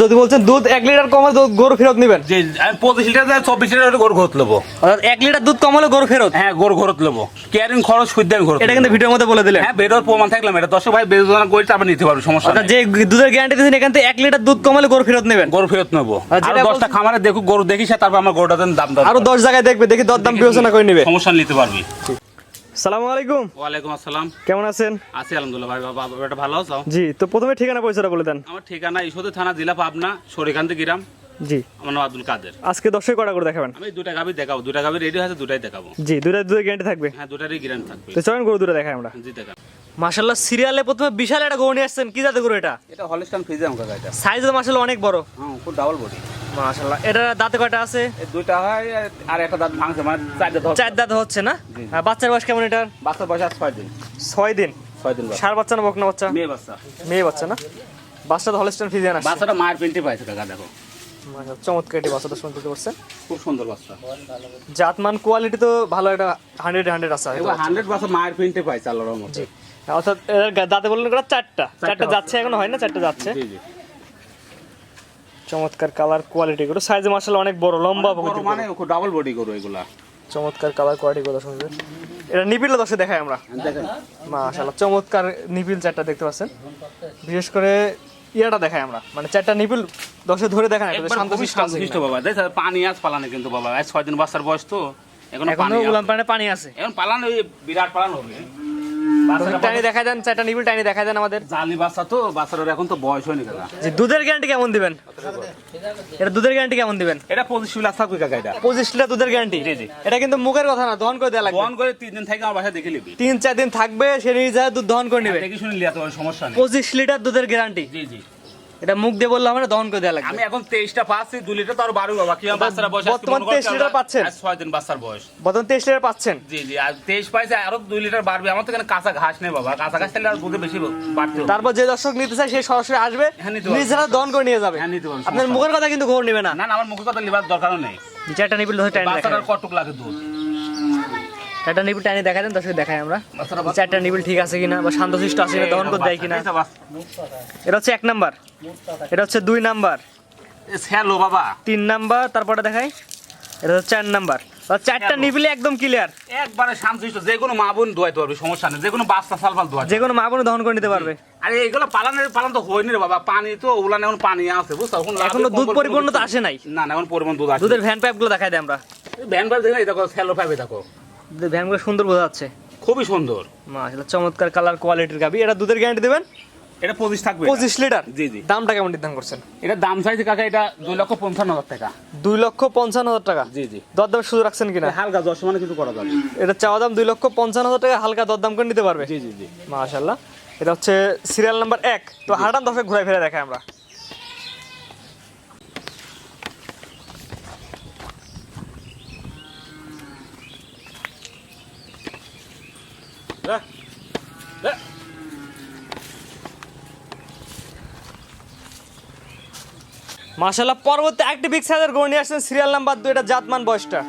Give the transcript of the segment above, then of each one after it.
যদি বলছেন দুধ এক লিটার কম গরু ফেরত নেবেন। পঁচিশ লিটার দেয় চব্বিশ লিটার গরু ঘরত নেব। অর্থাৎ এক লিটার দুধ কম হলে গরু ফেরত? হ্যাঁ গরু ঘরত নেব। ক্যারিং খরচ সুদ দেন ঘর এটা কিন্তু ভিডিওর মধ্যে বলে দিলেন। হ্যাঁ বেরোর প্রমাণ থাকলাম এটা দর্শক ভাই বেদনা করে তারপর নিতে পারবে সমস্যা যে দুধের গ্যারান্টি দিয়েছেন এখান থেকে এক লিটার দুধ কম হলে গরু ফেরত নেবেন। গরু ফেরত নেব। আর দশটা খামারে দেখুক গরু দেখিস তারপর আমার গরুটা দেন দাম দাম আরও দশ জায়গায় দেখবে দেখি দর দাম বিবেচনা করে নিবে। সমস্যা নিতে পারবি। সালামু আলাইকুম। ওয়ালাইকুম আসসালাম। কেমন আছেন? আছি আলহামদুলিল্লাহ ভাই বাবা এটা ভালো আছো? জি তো প্রথমে ঠিকানা পয়সাটা বলে দেন। আমার ঠিকানা ঈশ্বরদী থানা জেলা পাবনা সরিকান্তি গ্রাম। জি। আমার নাম আব্দুল কাদের। আজকে দশই কটা করে দেখাবেন? আমি দুটা গাভি দেখাবো। দুটা গাভি রেডি হয়েছে দুটাই দেখাবো। জি দুটা দুধের গ্যারান্টি থাকবে। হ্যাঁ দুটারই গ্যারান্টি থাকবে। তো চলেন গরু দুটো দেখাই আমরা। জি দেখাবো। মাশাল্লাহ সিরিয়ালে প্রথমে বিশাল একটা গরু নিয়ে আসছেন। কি জাতের গরু এটা? এটা হলিস্টান ফ্রিজে আমাকে গাড়িটা সাইজ তো অনেক বড়। হ্যাঁ খুব ডাবল বডি এটা দাঁতে কয়টা আছে? দুইটা হয় আর একটা দাঁত ভাঙছে মানে চার দাঁত হচ্ছে। না? বাচ্চার বয়স কেমন এটার? বাচ্চা বয়স ছয় দিন। ছয় দিন? ছয় দিন সার বাচ্চা না বকনা বাচ্চা? মেয়ে বাচ্চা। মেয়ে বাচ্চা না? বাচ্চা তো হলস্টেন ফিজিয়ান আসছে বাচ্চাটা মায়ের পেন্টে পাইছে কাকা দেখো। মাশাআল্লাহ, চমৎকার এটি বাচ্চাটা শুনতে পারছেন খুব সুন্দর বাচ্চা। জাতমান কোয়ালিটি তো ভালো একটা হান্ড্রেড হান্ড্রেড আছে হান্ড্রেড বাচ্চা। মায়ের পেন্টে পাইছে আল্লাহর অর্থাৎ দাঁতে বললেন চারটা। চারটা যাচ্ছে এখনও হয় না? চারটা যাচ্ছে। চমৎকার কালার কোয়ালিটি গুলো সাইজ মার্শাল অনেক বড় লম্বা বড় মানে ডাবল বডি করো এগুলা। চমৎকার কালার কোয়ালিটি গুলো শুনবে এটা নিপিল দশে দেখাই আমরা। দেখেন। মাশাআল্লাহ চমৎকার নিপিল চারটা দেখতে পাচ্ছেন। বিশেষ করে ইয়াটা দেখাই আমরা। মানে চারটা নিবিল দশে ধরে দেখান শান্ত আছে বাবা। দেখ পানি আজ পালানে কিন্তু বাবা। আজ ছয় দিন বাচ্চার বয়স তো এখন পানি উলান। পানি আছে। এখন পালান বিরাট পালান হবে। টাইনি দেখাই দেন চারটা নিপিল টাইনি দেখাই দেন আমাদের। জালি বাচ্চা তো বাচ্চাটার এখন তো বয়স হয়নি কাকা যে দুধের গ্যারান্টি কেমন দিবেন? এটা দুধের গ্যারান্টি কেমন দিবেন? এটা পঁচিশ লাখ থাকবে কাকা এটা? পঁচিশ লিটার দুধের গ্যারান্টি জি, জি। এটা কিন্তু মুখের কথা না দহন করে দেওয়া লাগবে। করে তিন দিন থেকে আমার বাসা দেখে নিবি। তিন চার দিন থাকবে সে নিজে দুধ দহন করে নেবে। দেখে শুনে লিয়া তোমার সমস্যা নেই। পঁচিশ লিটার দুধের গ্যারান্টি জি জি। এটা মুখ দিয়ে বললে আমরা দহন করে দেওয়া লাগবে। আমি এখন তেইশটা পাচ্ছি লিটার তো আরও বাড়বে বাবা। কি বাচ্চারা বয়স বর্তমান মনে 23 লিটার পাচ্ছেন? ছয় দিন বাচ্চার বয়স। বর্তমান তেইশ লিটার পাচ্ছেন। জি জি আর তেইশ পাইছে আরও দুই লিটার বাড়বে। আমার তো এখানে কাঁচা ঘাস নেই বাবা। কাঁচা ঘাস তাহলে আর দুধে বেশি বাড়তে তারপর যে দর্শক নিতে চায় সে সরাসরি আসবে হ্যাঁ। নিজেরা দহন করে নিয়ে যাবে। হ্যাঁ, আপনার মুখের কথা কিন্তু ঘোর নেবে না। না আমার মুখে কথা লিবার দরকারও নেই। দু চারটা নিপিল ধরে বাচ্চাটার দেখায় কটুক লাগে দুধ। চারটা নিপিল টাইনি দেখা দেন দর্শক দেখাই আমরা। চারটা নিপিল ঠিক আছে কিনা বা শান্তশিষ্ট আছে কিনা দহন করে দেয় কিনা। এটা হচ্ছে এক নাম্বার। এটা হচ্ছে দুই নাম্বার। এ শ্যালো বাবা। তিন নাম্বার তারপরে দেখাই। এটা হচ্ছে চার নাম্বার। চারটা? নিপিলে একদম ক্লিয়ার একবারে শান্তশিষ্ট যে কোনো মা বোন দোয়াইতে পারবে সমস্যা নেই। যে কোনো বাচ্চা সালফাল দোয়াই। যে কোনো মা বোন দহন করে নিতে পারবে। আরে এইগুলো পালানের পালন তো হয়নি রে বাবা। পানি তো ওগুলা এখন পানি আছে বুঝছ? এখন এখনও দুধ পরিপূর্ণ তো আসে নাই। না না এখন পরিমাণ দুধ আছে দুধের ভ্যান পাইপগুলো দেখাই দেয় আমরা। ভ্যান পাইপ দেখে দেখো শ্যালো পাইবে দেখো। দুধের ভ্যানগুলো সুন্দর বোঝা যাচ্ছে। খুবই সুন্দর। মাশাআল্লাহ চমৎকার কালার কোয়ালিটির গাবি। এটা দুধের গ্যারান্টি দেবেন? এটা পঁচিশ থাকবে। পঁচিশ লিটার জি, জি। দামটা কেমন নির্ধারণ করছেন? এটা দাম চাইছে কাকা এটা দুই লক্ষ পঞ্চান্ন হাজার টাকা। দুই লক্ষ পঞ্চান্ন হাজার টাকা? জি জি। দরদাম সুযোগ রাখছেন কিনা? হালকা দশ মানে কিছু করা যাবে। এটা চাওয়া দাম দুই লক্ষ পঞ্চান্ন হাজার টাকা হালকা দরদাম করে নিতে পারবে? জি জি জি। মাশাআল্লাহ। এটা হচ্ছে সিরিয়াল নাম্বার এক। তো হারান দশে ঘুরে ফিরে দেখাই আমরা। যা। পরবর্তী একটি বিগ সাইজের গরু নিয়ে আসছেন সিরিয়াল নাম্বার দুইটা জাতমান বয়সটা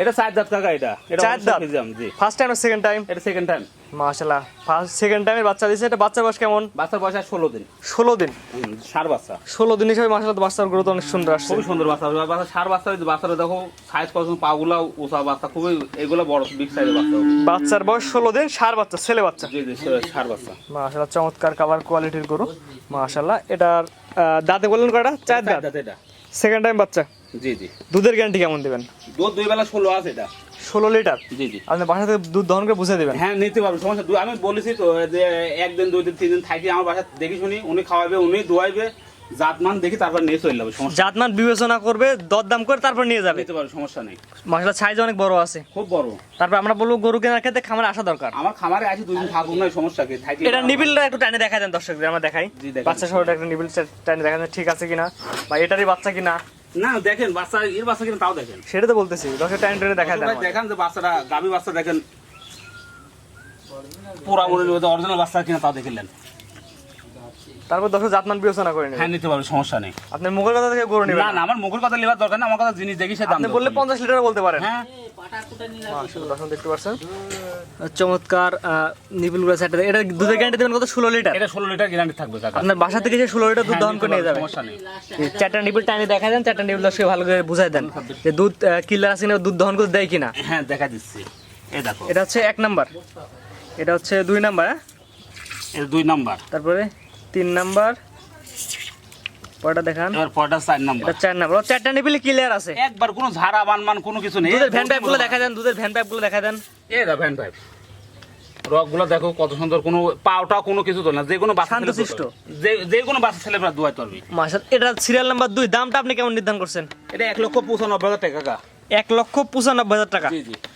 এটা চার দাঁত কাকা এটা। এটা চার দাঁত? জি। ফার্স্ট টাইম আর সেকেন্ড টাইম এটা সেকেন্ড টাইম মাশাআল্লাহ। ফার্স্ট সেকেন্ড টাইমের বাচ্চা দিয়েছে এটা বাচ্চার বয়স কেমন? বাচ্চার বয়স আর ষোলো দিন। ষোলো দিন? হুম, ষাট বাচ্চা। ষোলো দিন হিসাবে মাশাআল্লাহ বাচ্চার গ্রোথ অনেক সুন্দর আসছে। খুবই সুন্দর বাচ্চা। বাচ্চা ষাট বাচ্চা হয়েছে বাচ্চাটা দেখো সাইজ কত পাগুলা উঁচা বাচ্চা খুবই এগুলো বড় বিগ সাইজের বাচ্চা। বাচ্চার বয়স ষোলো দিন সার বাচ্চা ছেলে বাচ্চা। জি জি ষাট বাচ্চা। মাশাআল্লাহ চমৎকার কালার কোয়ালিটির গরু। মাশাআল্লাহ এটার দাঁতে বললেন কটা চার দাঁত। এটা। সেকেন্ড টাইম বাচ্চা। জি জি। দুধের গ্যারান্টি কেমন দিবেন? দুধ দুই বেলা ষোলো আছে এটা। ষোলো লিটার? জি জি। আপনি বাসা থেকে দুধ দহন করে বুঝে দেবেন। হ্যাঁ নিতে পারব সমস্যা আমি বলেছি তো যে একদিন দুই দিন তিন দিন থাকি আমার বাসা দেখি শুনি উনি খাওয়াবে উনি দোয়াইবে জাতমান দেখি তারপর নিয়ে চলে যাবে সমস্যা। জাতমান বিবেচনা করবে দরদাম করে তারপর নিয়ে যাবে। নিতে পারব সমস্যা নেই। মাসাল্লাহ সাইজ অনেক বড় আছে। খুব বড়। তারপর আমরা বলব গরু কেনার ক্ষেত্রে খামারে আসা দরকার। আমার খামারে আছে দুই দিন থাকুক না সমস্যা কি থাকি এটা নিবিলটা একটু টানে দেখা দেন দর্শকদের আমরা দেখাই। বাচ্চা সহ একটা নিবিল টানে দেখা দেন ঠিক আছে কিনা বা এটারই বাচ্চা কিনা। না দেখেন বাচ্চা এর বাচ্চা কিনা তাও দেখেন। সেটা তো বলতেছি দর্শক টাইম টেনে দেখা দেন দেখেন যে বাচ্চাটা গাভী বাচ্চা দেখেন পুরা মনে অরিজিনাল বাচ্চা কিনা তাও দেখলেন তারপর দর্শক জাতমান বিবেচনা করে নেবেন হ্যাঁ নিতে পারবে সমস্যা নেই। আপনার মুখের কথা থেকে গরু নেবেন না না? আমার মুখের কথা নেবার দরকার না আমার কথা জিনিস দেখি সে দাম আপনি বললে পঞ্চাশ লিটার বলতে পারেন। হ্যাঁ। দর্শক দেখতে পাচ্ছেন চমৎকার নিপিলগুলো সেটা এটা দুধের গ্যারান্টি দেবেন কত? ষোলো লিটার? এটা ষোলো লিটার গ্যারান্টি থাকবে কাকা। আপনার বাসা থেকে যে ষোলো লিটার দুধ হ্যাঁ, দহন করে নিয়ে যাবেন সমস্যা নেই। চারটা নিপিল টাইনে দেখা দেন চারটা নিপিল দর্শকে ভালো করে বুঝাই দেন যে দুধ কিলার আছে কিনা দুধ দহন করে দেয় কিনা। হ্যাঁ দেখা দিচ্ছি। এই দেখো। এটা হচ্ছে এক নাম্বার এটা হচ্ছে দুই নাম্বার হ্যাঁ? এটা দুই নাম্বার তারপরে? তিন নাম্বার। পরটা দেখান। এবার পরটা চার নাম্বার। এটা চার নাম্বার। ও চারটা নিপিলে ক্লিয়ার আছে। একবার কোনো ঝাড়া বানমান কোনো কিছু নেই। দুধের ভ্যান পাইপগুলো দেখা দেন দুধের ভ্যান পাইপ দেখা দেন। এই দা ভ্যান পাইপ রকগুলো দেখো কত সুন্দর কোনো পাওটা কোনো কিছু তো না। যে কোনো বাচ্চা ছেলে শান্তশিষ্ট। যে যে কোনো বাচ্চা ছেলে দুয়াই মাসাল এটা সিরিয়াল নাম্বার দুই। দামটা আপনি কেমন নির্ধারণ করছেন? এটা এক লক্ষ পঁচানব্বই হাজার টাকা এক লক্ষ পঁচানব্বই হাজার টাকা।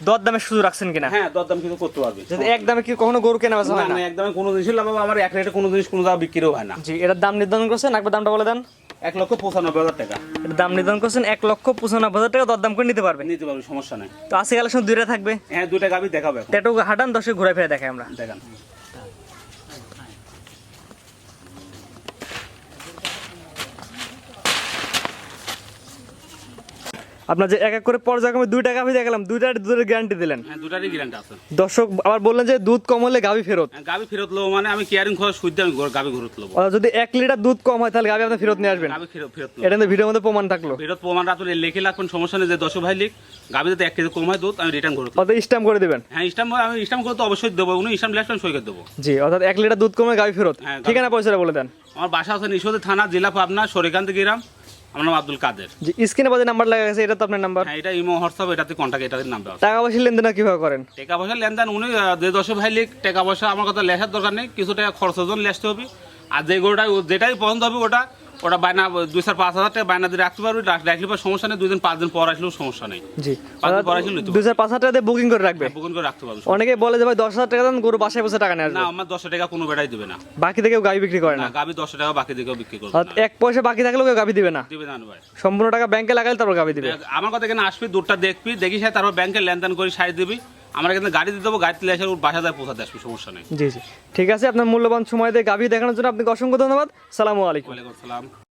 দর দামে সুযোগ রাখছেন কিনা? হ্যাঁ দরদাম কিন্তু করতে পারবি এক দামে কি কখনো গরু কেনা বেচা হয় না না একদমই কোনো জিনিস আমার এক রেটে কোনো জিনিস কোনো দাম বিক্রিও হয় না। জি এটার দাম নির্ধারণ করছেন? একবার দামটা বলে দেন। এক লক্ষ পঁচানব্বই হাজার টাকা। এটার দাম নির্ধারণ করছেন এক লক্ষ পঁচানব্বই হাজার টাকা দরদাম করে নিতে পারবেন নিতে পারবি সমস্যা নেই। তো আজকে কালেকশন দুইটা থাকবে? হ্যাঁ দুইটা গাবি দেখাবে টেটো হাঁটান দশে ঘুরে ফিরে দেখাই আমরা। দেখান। আপনার যে এক এক করে পর্যায়ক্রমে দুইটা গাভি দেখালাম দুইটার দুধের গ্যারান্টি দিলেন। হ্যাঁ দুটারই গ্যারান্টি আছে। দর্শক আবার বললেন যে দুধ কম হলে গাভি ফেরত। হ্যাঁ, গাবি ফেরত লোবো মানে আমি কেয়ারিং খরচ সুদ আমি ঘুরত লোবো। অর্থাৎ যদি এক লিটার দুধ কম হয় তাহলে গাভি আপনি ফেরত নিয়ে আসবেন। ফেরত ফেরত এটা কিন্তু ভিডিওর মধ্যে প্রমাণ থাকল। ফেরত প্রমাণ রাখলে লেখে রাখবেন সমস্যা নেই যে দশ ভাই লিখ গাবি যদি এক কেজি কম হয় দুধ আমি রিটার্ন করতে অর্থাৎ স্ট্যাম্প করে দেবেন। হ্যাঁ স্টাম্প আমি স্টাম্প করতে অবশ্যই দেবো উনি স্টাম্প লেখবেন সই করে দেবো। জি অর্থাৎ এক লিটার দুধ কমে গাভি ফেরত। হ্যাঁ, গাভী- ঠিকানা পয়সাটা বলে দেন। আমার বাসা আছে নিশোদে থানা জেলা পাবনা সরিকান্ত গ্রাম। আমার নাম আব্দুল কাদের। জি স্ক্রিনে বাজে নাম্বার লাগা গেছে এটা তো আপনার নাম্বার। হ্যাঁ এটা ইমো হোয়াটসঅ্যাপ এটাতে কন্টাক্ট এটাতে নাম্বার দেওয়া টাকা পয়সা লেনদেন কীভাবে করেন? টাকা পয়সা লেনদেন উনি যে দশ ভাই লিখ টাকা পয়সা আমার কথা লেখার দরকার নেই কিছু টাকা খরচের জন্য লেসতে হবে। আর যে গরুটা যেটাই পছন্দ হবে ওটা ওটা বায়না দুই চার পাঁচ হাজার টাকা বায়না দিয়ে রাখতে পারবি রাখলে পর সমস্যা নেই দুই দিন পাঁচ দিন পর আসলেও সমস্যা নেই। জি। পাঁচ দিন পর আসলেও নিতে দুই হাজার পাঁচ হাজার টাকা বুকিং করে রাখবে? বুকিং করে রাখতে পারব। অনেকে বলে যে ভাই দশ হাজার টাকা দেন গরু বাসায় বসে টাকা নেয় না আমার দশ টাকা কোনো বেড়াই দিবে না। বাকি থেকে গাভি বিক্রি করে না? গাবি দশ টাকা বাকি দিকেও বিক্রি করবে না। এক পয়সা বাকি থাকলেও কেউ গাভি দিবে না? দিবে না ভাই। সম্পূর্ণ টাকা ব্যাংকে লাগালে তারপর গাভি দিবে? আমার কথা এখানে আসবি দুধটা দেখবি দেখি সে তারপর ব্যাংকে লেনদেন করে সাইড দিবি। আমার কিন্তু গাড়ি দিয়ে দেবো গাড়িতে এসে ওর বাসা যায় পৌঁছাতে আসবে সমস্যা নেই। জি জি। ঠিক আছে আপনার মূল্যবান সময় দিয়ে গাভী দেখানোর জন্য আপনাকে অসংখ্য ধন্যবাদ। সালামু আলাইকুম। ওয়ালাইকুম আসসালাম।